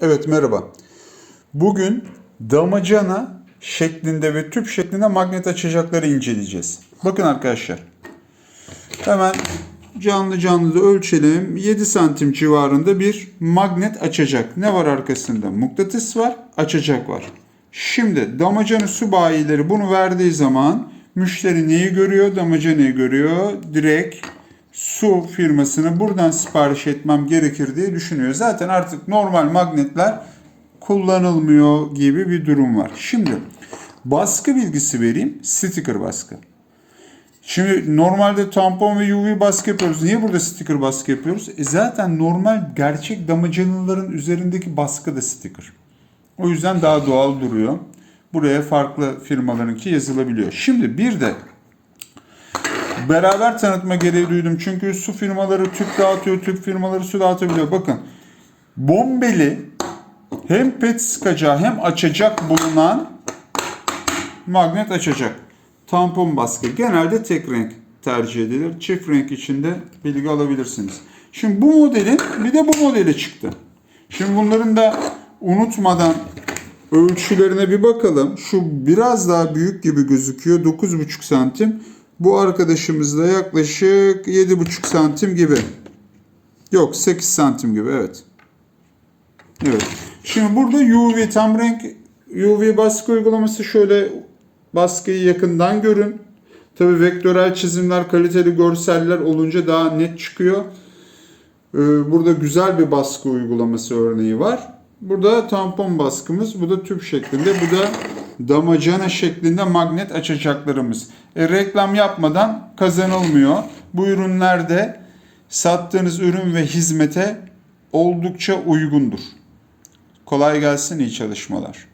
Evet merhaba. Bugün damacana şeklinde ve tüp şeklinde magnet açacakları inceleyeceğiz. Bakın arkadaşlar. Hemen canlı canlı da ölçelim. 7 santim civarında bir magnet açacak. Ne var arkasında? Mıknatıs var, açacak var. Şimdi damacana su bayileri bunu verdiği zaman müşteri neyi görüyor? Damacanayı görüyor. Direkt su firmasını buradan sipariş etmem gerekir diye düşünüyor. Zaten artık normal magnetler kullanılmıyor gibi bir durum var. Şimdi baskı bilgisi vereyim. Sticker baskı. Şimdi normalde tampon ve UV baskı yapıyoruz. Niye burada sticker baskı yapıyoruz? E zaten normal gerçek damacanaların üzerindeki baskı da sticker. O yüzden daha doğal duruyor. Buraya farklı firmalarınki yazılabiliyor. Şimdi bir de beraber tanıtma gereği duydum. Çünkü su firmaları tüp dağıtıyor, tüp firmaları su dağıtabiliyor. Bakın bombeli hem pet sıkacağı hem açacak bulunan magnet açacak. Tampon baskı genelde tek renk tercih edilir. Çift renk içinde bilgi alabilirsiniz. Şimdi bu modelin bir de bu modeli çıktı. Şimdi bunların da unutmadan ölçülerine bir bakalım. Şu biraz daha büyük gibi gözüküyor. 9,5 santim. Bu arkadaşımız da yaklaşık 7,5 santim gibi. Yok 8 santim gibi evet. Evet. Şimdi burada UV tam renk UV baskı uygulaması şöyle baskıyı yakından görün. Tabi vektörel çizimler, kaliteli görseller olunca daha net çıkıyor. Ee, Burada güzel bir baskı uygulaması örneği var. Burada tampon baskımız, bu da tüp şeklinde, bu da damacana şeklinde magnet açacaklarımız. E, reklam yapmadan kazanılmıyor. Bu ürünler de sattığınız ürün ve hizmete oldukça uygundur. Kolay gelsin, iyi çalışmalar.